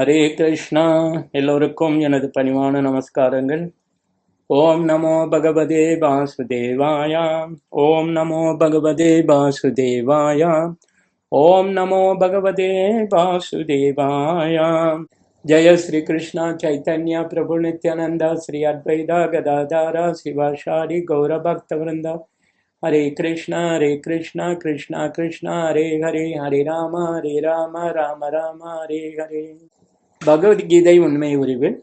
ஹரே கிருஷ்ணா. எல்லோருக்கும் எனது பணிவான நமஸ்காரங்கள். ஓம் நமோ பகவதே வாசுதேவாயா. ஓம் நமோ பகவதே வாசுதேவாயா. ஓம் நமோ பகவதே வாசுதேவாயா. ஜெய ஸ்ரீ கிருஷ்ணா சைத்தன்யா பிரபு நித்யானந்தா ஸ்ரீ அத்வைதா கதாதாரா சிவாஷாரி கௌர பக்த விருந்தா ஹரே கிருஷ்ணா ஹரே கிருஷ்ணா கிருஷ்ணா கிருஷ்ணா ஹரே ஹரே ஹரே ராம ஹரே ராம ராம ராம ஹரே ஹரே. பகவத்கீதை உண்மை உரிவில்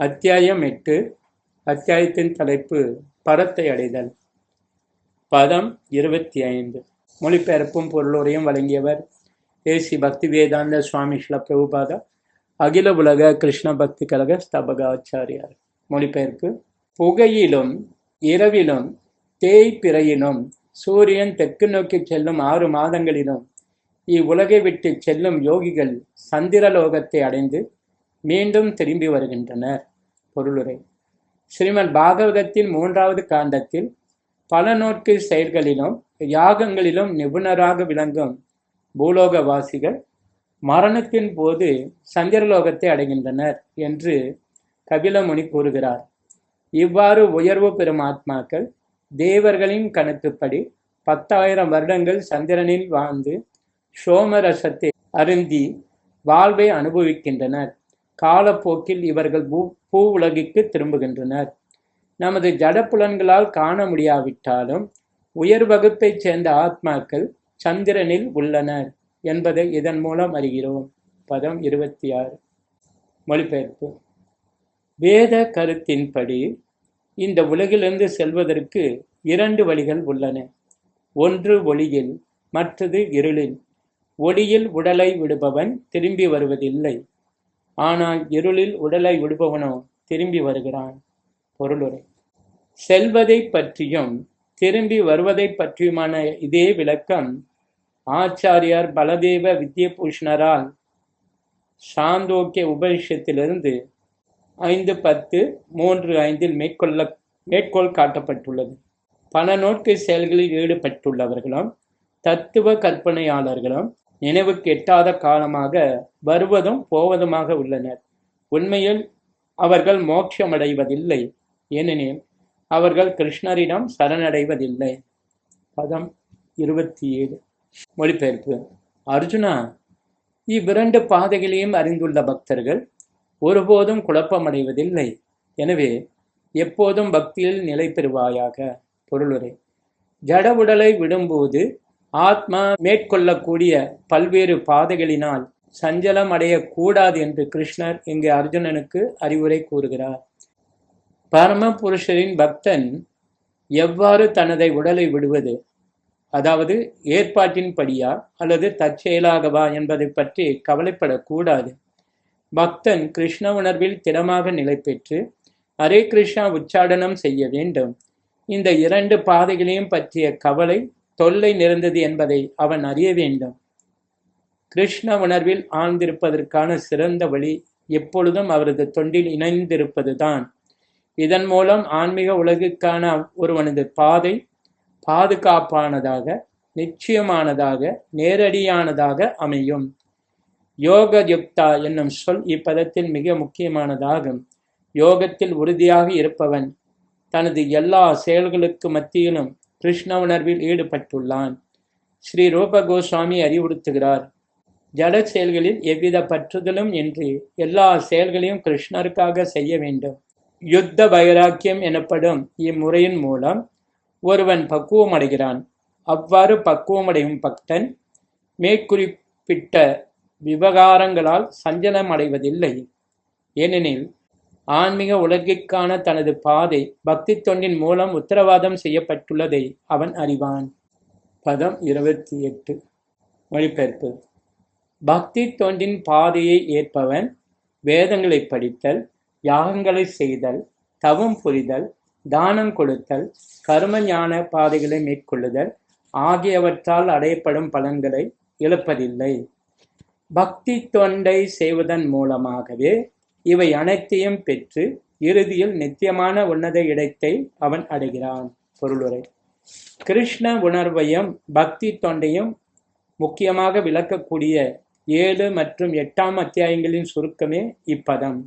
அத்தியாயம் எட்டு. அத்தியாயத்தின் தலைப்பு பரத்தை அடைதல். பதம் இருபத்தி ஐந்து மொழிபெயர்ப்பும் பொருளுரையும் வழங்கியவர் ஏசி பக்தி வேதாந்த சுவாமி ஸ்ல பிரபுபாதா அகில உலக கிருஷ்ண பக்தி கழக ஸ்தபக ஆச்சாரியார் மொழிபெயர்ப்பு புகையிலும் இரவிலும் தேய்பிறையிலும் சூரியன் தெற்கு நோக்கி செல்லும் ஆறு மாதங்களிலும் இவ்வுலகை விட்டு செல்லும் யோகிகள் சந்திரலோகத்தை அடைந்து மீண்டும் திரும்பி வருகின்றனர். பொருளுரை. ஸ்ரீமன் பாகவதத்தின் மூன்றாவது காண்டத்தில் பல நோக்கு செயல்களிலும் யாகங்களிலும் நிபுணராக விளங்கும் பூலோகவாசிகள் மரணத்தின் போது சந்திரலோகத்தை அடைகின்றனர் என்று கபிலமுனி கூறுகிறார். இவ்வாறு உயர்வு பெறும் ஆத்மாக்கள் தேவர்களின் கணக்குப்படி பத்தாயிரம் வருடங்கள் சந்திரனில் வாழ்ந்து சோமரசத்தை அருந்தி வாழ்வை அனுபவிக்கின்றனர். காலப்போக்கில் இவர்கள் பூ பூ உலகிற்கு திரும்புகின்றனர். நமது ஜடப்புலன்களால் காண முடியாவிட்டாலும் உயர் வகுப்பைச் சேர்ந்த ஆத்மாக்கள் சந்திரனில் உள்ளனர் என்பதை இதன் மூலம் அறிகிறோம். பதம் இருபத்தி ஆறு மொழிபெயர்ப்பு. வேத கருத்தின்படி இந்த உலகிலிருந்து செல்வதற்கு இரண்டு வழிகள் உள்ளன. ஒன்று ஒளியில் மற்றது இருளில். ஒளியில் உடலை விடுபவன் திரும்பி வருவதில்லை. ஆனால் இருளில் உடலை விடுபவனோ திரும்பி வருகிறான். பொருளுரை. செல்வதை பற்றியும் திரும்பி வருவதை பற்றியுமான இதே விளக்கம் ஆச்சாரியார் பலதேவ வித்யபூஷணரால் சாந்தோக்கிய உபனிஷத்திலிருந்து ஐந்து பத்து மூன்று ஐந்தில் மேற்கொள்ள மேற்கோள் காட்டப்பட்டுள்ளது. பல நோக்கு செயல்களில் ஈடுபட்டுள்ளவர்களும் தத்துவ கற்பனையாளர்களும் நினைவுக்கு எட்டாத காலமாக வருவதும் போவதுமாக உள்ளனர். உண்மையில் அவர்கள் மோட்சமடைவதில்லை. ஏனெனில் அவர்கள் கிருஷ்ணரிடம் சரணடைவதில்லை. பதம் இருபத்தி ஏழு மொழிபெயர்ப்பு. அர்ஜுனா இவ்விரண்டு பாதைகளையும் அறிந்துள்ள பக்தர்கள் ஒருபோதும் குழப்பமடைவதில்லை. எனவே எப்போதும் பக்தியில் நிலை பெறுவாயாக. பொருளுரை. ஜட உடலை விடும்போது ஆத்மா மேற்கொள்ளக்கூடிய பல்வேறு பாதைகளினால் சஞ்சலம் அடையக்கூடாது என்று கிருஷ்ணர் இங்கு அர்ஜுனனுக்கு அறிவுரை கூறுகிறார். பரம புருஷரின் பக்தன் எவ்வாறு தனதை உடலை விடுவது? அதாவது ஏற்பாட்டின்படியா அல்லது தற்செயலாகவா என்பதை பற்றி கவலைப்படக்கூடாது. பக்தன் கிருஷ்ண உணர்வில் திடமாக நிலை பெற்று ஹரே கிருஷ்ணா உச்சாடனம் செய்ய வேண்டும். இந்த இரண்டு பாதைகளையும் பற்றிய கவலை தொல்லை நிறைந்தது என்பதை அவன் அறிய வேண்டும். கிருஷ்ண உணர்வில் ஆழ்ந்திருப்பதற்கான சிறந்த வழி எப்பொழுதும் அவரது தொண்டில் இணைந்திருப்பதுதான். இதன் மூலம் ஆன்மீக உலகுக்கான ஒருவனது பாதை பாதுகாப்பானதாக நிச்சயமானதாக நேரடியானதாக அமையும். யோக யுக்தா என்னும் சொல் இப்பதத்தில் மிக முக்கியமானதாகும். யோகத்தில் உறுதியாக இருப்பவன் தனது எல்லா செயல்களுக்கு மத்தியிலும் கிருஷ்ண உணர்வில் ஈடுபட்டுள்ளான். ஸ்ரீ ரூப கோஸ்வாமி அறிவுறுத்துகிறார். ஜட செயல்களில் எவ்வித பற்றுதலும் இன்றி எல்லா செயல்களையும் கிருஷ்ணருக்காக செய்ய வேண்டும். யுத்த வைராக்கியம் எனப்படும் இம்முறையின் மூலம் ஒருவன் பக்குவம் அடைகிறான். அவ்வாறு பக்குவமடையும் பக்தன் மேற்குறிப்பிட்ட விவகாரங்களால் சஞ்சலம் அடைவதில்லை. ஏனெனில் ஆன்மீக உலகிற்கான தனது பாதை பக்தி தொண்டின் மூலம் உத்தரவாதம் செய்யப்பட்டுள்ளதை அவன் அறிவான். பதம் இருபத்தி எட்டு. மொழிபெயர்ப்பு. பக்தி தொண்டின் பாதையை ஏற்பவன் வேதங்களை படித்தல் யாகங்களை செய்தல் தவம் புரிதல் தானம் கொடுத்தல் கர்ம ஞான பாதைகளை மேற்கொள்ளுதல் ஆகியவற்றால் அடையப்படும் பலன்களை இழப்பதில்லை. பக்தி தொண்டை செய்வதன் மூலமாகவே இவை அனைத்தையும் பெற்று இறுதியில் நித்தியமான உன்னத இடத்தை அவன் அடைகிறான். பொருளுரை. கிருஷ்ண உணர்வையும் பக்தி தொண்டையும் முக்கியமாக விளக்கக்கூடிய ஏழு மற்றும் எட்டாம் அத்தியாயங்களின் சுருக்கமே இப்பதம்.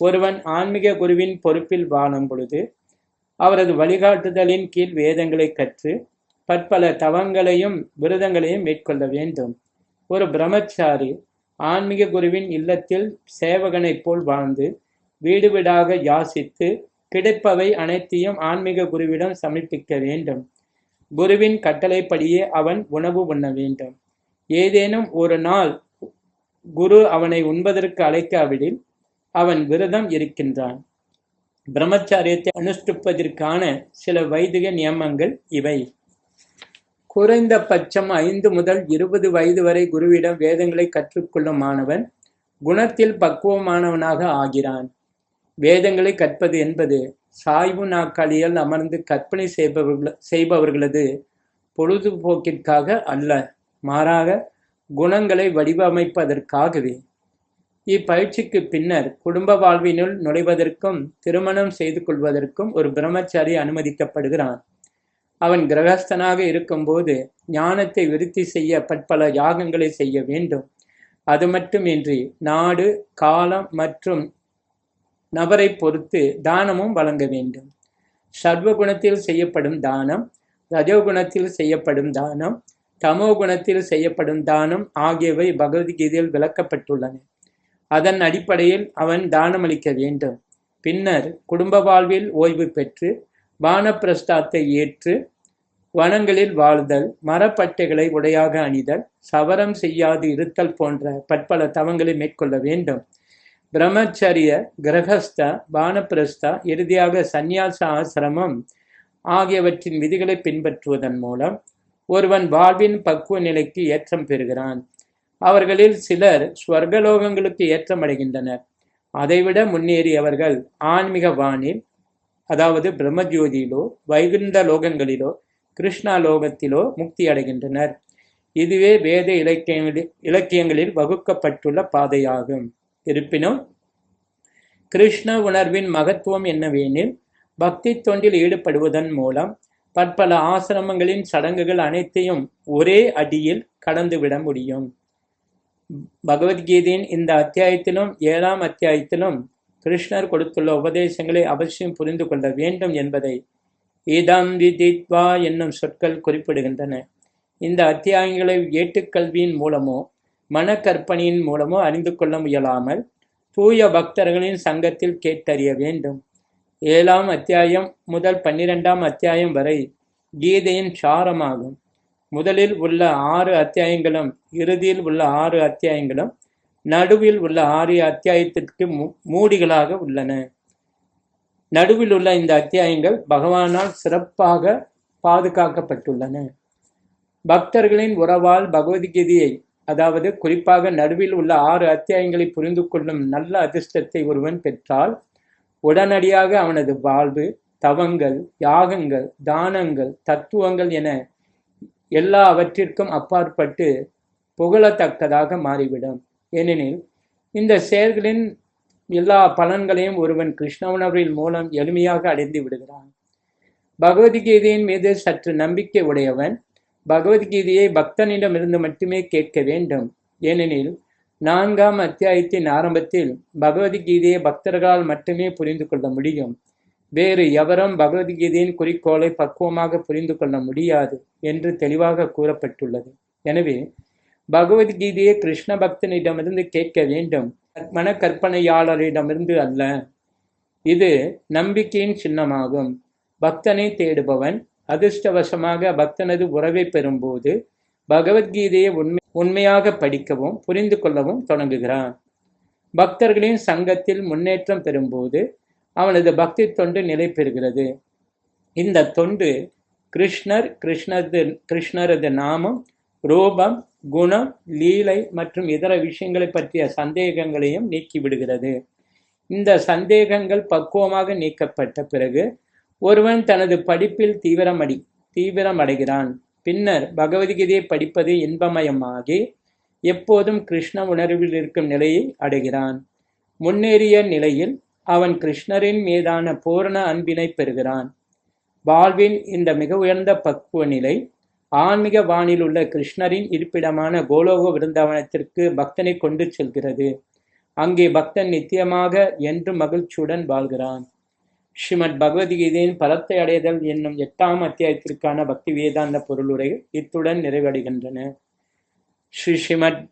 ஒருவன் ஆன்மீக குருவின் பொறுப்பில் வாழும் பொழுது அவரது வழிகாட்டுதலின் கீழ் வேதங்களை கற்று பற்பல தவங்களையும் விரதங்களையும் மேற்கொள்ள வேண்டும். ஒரு பிரம்மச்சாரி ஆன்மீக குருவின் இல்லத்தில் சேவகனைப் போல் வாழ்ந்து வீடு வீடாக யாசித்து கிடைப்பவை அனைத்தையும் ஆன்மீக குருவிடம் சமர்ப்பிக்க வேண்டும். குருவின் கட்டளைப்படியே அவன் உணவு உண்ண வேண்டும். ஏதேனும் ஒரு நாள் குரு அவனை உண்பதற்கு அழைக்காவிடில் அவன் விரதம் இருக்கின்றான். பிரம்மச்சாரியத்தை அனுஷ்டிப்பதற்கான சில வைதிக நியமங்கள் இவை. குறைந்தபட்சம் ஐந்து முதல் இருபது வயது வரை குருவிடம் வேதங்களை கற்றுக்கொள்ளும் மாணவன் குணத்தில் பக்குவமானவனாக ஆகிறான். வேதங்களை கற்பது என்பது சாய்வு நாற்காலியில் அமர்ந்து கற்பனை செய்பவர்கள செய்பவர்களது பொழுதுபோக்கிற்காக அல்ல மாறாக குணங்களை வடிவமைப்பதற்காகவே. இப்பயிற்சிக்கு பின்னர் குடும்ப வாழ்வினுள் நுழைவதற்கும் திருமணம் செய்து கொள்வதற்கும் ஒரு பிரம்மச்சாரி அனுமதிக்கப்படுகிறான். அவன் கிரகஸ்தனாக இருக்கும்போது ஞானத்தை விருத்தி செய்ய பற்பல யாகங்களை செய்ய வேண்டும். அது மட்டுமின்றி நாடு காலம் மற்றும் நபரை பொறுத்து தானமும் வழங்க வேண்டும். சர்வகுணத்தில் செய்யப்படும் தானம் ரஜோகுணத்தில் செய்யப்படும் தானம் தமோ குணத்தில் செய்யப்படும் தானம் ஆகியவை பகவத்கீதையில் விளக்கப்பட்டுள்ளன. அதன் அடிப்படையில் அவன் தானமளிக்க வேண்டும். பின்னர் குடும்ப வாழ்வில் ஓய்வு பெற்று வானப்பிரஸ்தாத்தை ஏற்று வனங்களில் வாழ்தல் மரப்பட்டைகளை உடையாக அணிதல் சவரம் செய்யாது இருத்தல் போன்ற பற்பல தவங்களை மேற்கொள்ள வேண்டும். பிரம்மச்சரிய கிரகஸ்த வானப்பிரஸ்தா இறுதியாக சந்நியாச ஆசிரமம் ஆகியவற்றின் விதிகளை பின்பற்றுவதன் மூலம் ஒருவன் வாழ்வின் பக்குவ நிலைக்கு ஏற்றம் பெறுகிறான். அவர்களில் சிலர் ஸ்வர்கலோகங்களுக்கு ஏற்றமடைகின்றனர். அதைவிட முன்னேறியவர்கள் ஆன்மீக வானில் அதாவது பிரம்மஜோதியிலோ வைகுண்ட லோகங்களிலோ கிருஷ்ணா லோகத்திலோ முக்தி அடைகின்றனர். இதுவே வேத இலக்கியங்களில் இலக்கியங்களில் வகுக்கப்பட்டுள்ள பாதையாகும். இருப்பினும் கிருஷ்ண உணர்வின் மகத்துவம் என்னவெனில் பக்தி தொண்டில் ஈடுபடுவதன் மூலம் பற்பல ஆசிரமங்களின் சடங்குகள் அனைத்தையும் ஒரே அடியில் கடந்துவிட முடியும். பகவத்கீதையின் இந்த அத்தியாயத்திலும் ஏழாம் அத்தியாயத்திலும் கிருஷ்ணர் கொடுத்துள்ள உபதேசங்களை அவசியம் புரிந்து கொள்ள வேண்டும் என்பதை ஈதாம் விதித்வா என்னும் சொற்கள் குறிப்பிடுகின்றன. இந்த அத்தியாயங்களை ஏட்டுக்கல்வியின் மூலமோ மனக்கற்பனையின் மூலமோ அறிந்து கொள்ள முயலாமல் தூய பக்தர்களின் சங்கத்தில் கேட்டறிய வேண்டும். ஏழாம் அத்தியாயம் முதல் பன்னிரெண்டாம் அத்தியாயம் வரை கீதையின் சாரமாகும். முதலில் உள்ள ஆறு அத்தியாயங்களும் இறுதியில் உள்ள ஆறு அத்தியாயங்களும் நடுவில் உள்ள ஆறு அத்தியாயத்திற்கு மூடிகளாக உள்ளன. நடுவில் உள்ள இந்த அத்தியாயங்கள் பகவானால் சிறப்பாக பாதுகாக்கப்பட்டுள்ளன. பக்தர்களின் உறவால் பகவத்கீதையை அதாவது குறிப்பாக நடுவில் உள்ள ஆறு அத்தியாயங்களை புரிந்து கொள்ளும் நல்ல அதிர்ஷ்டத்தை ஒருவன் பெற்றால் உடனடியாக அவனது வாழ்வு தவங்கள் யாகங்கள் தானங்கள் தத்துவங்கள் என எல்லாவற்றிற்கும் அப்பாற்பட்டு புகழத்தக்கதாக மாறிவிடும். ஏனெனில் இந்த செயல்களின் எல்லா பலன்களையும் ஒருவன் கிருஷ்ணவனவரின் மூலம் எளிமையாக அடைந்து விடுகிறான். பகவத்கீதையின் மீது சற்று நம்பிக்கை உடையவன் பகவத்கீதையை பக்தனிடமிருந்து மட்டுமே கேட்க வேண்டும். ஏனெனில் நான்காம் அத்தியாயத்தின் ஆரம்பத்தில் பகவத்கீதையை பக்தர்களால் மட்டுமே புரிந்து கொள்ள முடியும். வேறு எவரும் பகவத்கீதையின் குறிக்கோளை பக்குவமாக புரிந்து கொள்ள முடியாது என்று தெளிவாக கூறப்பட்டுள்ளது. எனவே பகவத்கீதையை கிருஷ்ண பக்தனிடமிருந்து கேட்க வேண்டும். மனக்கற்பனையாளரிடமிருந்து அல்ல. இது நம்பிக்கையின் சின்னமாகும். பக்தனை தேடுபவன் அதிர்ஷ்டவசமாக பக்தனது உறவை பெறும்போது பகவத்கீதையை உண்மை உண்மையாக படிக்கவும் புரிந்து கொள்ளவும் தொடங்குகிறான். பக்தர்களின் சங்கத்தில் முன்னேற்றம் பெறும்போது அவனது பக்தி தொண்டு நிலை பெறுகிறது. இந்த தொண்டு கிருஷ்ணர் கிருஷ்ணது கிருஷ்ணரது நாமம் ரூபம் குணம் லீலை மற்றும் இதர விஷயங்களை பற்றிய சந்தேகங்களையும் நீக்கிவிடுகிறது இந்த சந்தேகங்கள் பக்குவமாக நீக்கப்பட்ட பிறகு ஒருவன் தனது படிப்பில் தீவிரமடி தீவிரமடைகிறான். பின்னர் பகவத்கீதையை படிப்பது இன்பமயமாகி எப்போதும் கிருஷ்ண உணர்வில் இருக்கும் நிலையை அடைகிறான். முன்னேறிய நிலையில் அவன் கிருஷ்ணரின் மீதான பூரண அன்பினை பெறுகிறான். வாழ்வின் இந்த மிக உயர்ந்த பக்குவ நிலை ஆன்மீக வானில் உள்ள கிருஷ்ணரின் இருப்பிடமான கோலோக விருந்தாவனத்திற்கு பக்தனை கொண்டு செல்கிறது. அங்கே பக்தன் நித்தியமாக என்று மகிழ்ச்சியுடன் வாழ்கிறான். ஸ்ரீமத் பகவத்கீதையின் பலத்தை அடைதல் என்னும் எட்டாம் அத்தியாயத்திற்கான பக்தி வேதாந்த பொருளுரை இத்துடன் நிறைவடைகின்றன. ஸ்ரீ ஸ்ரீமத்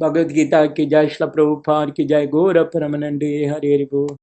பகவத்கீதா கி ஜாய் ஸ்ல பிரபுபார் கி ஜாய். கோர பரமநண்டு ஹரி போல்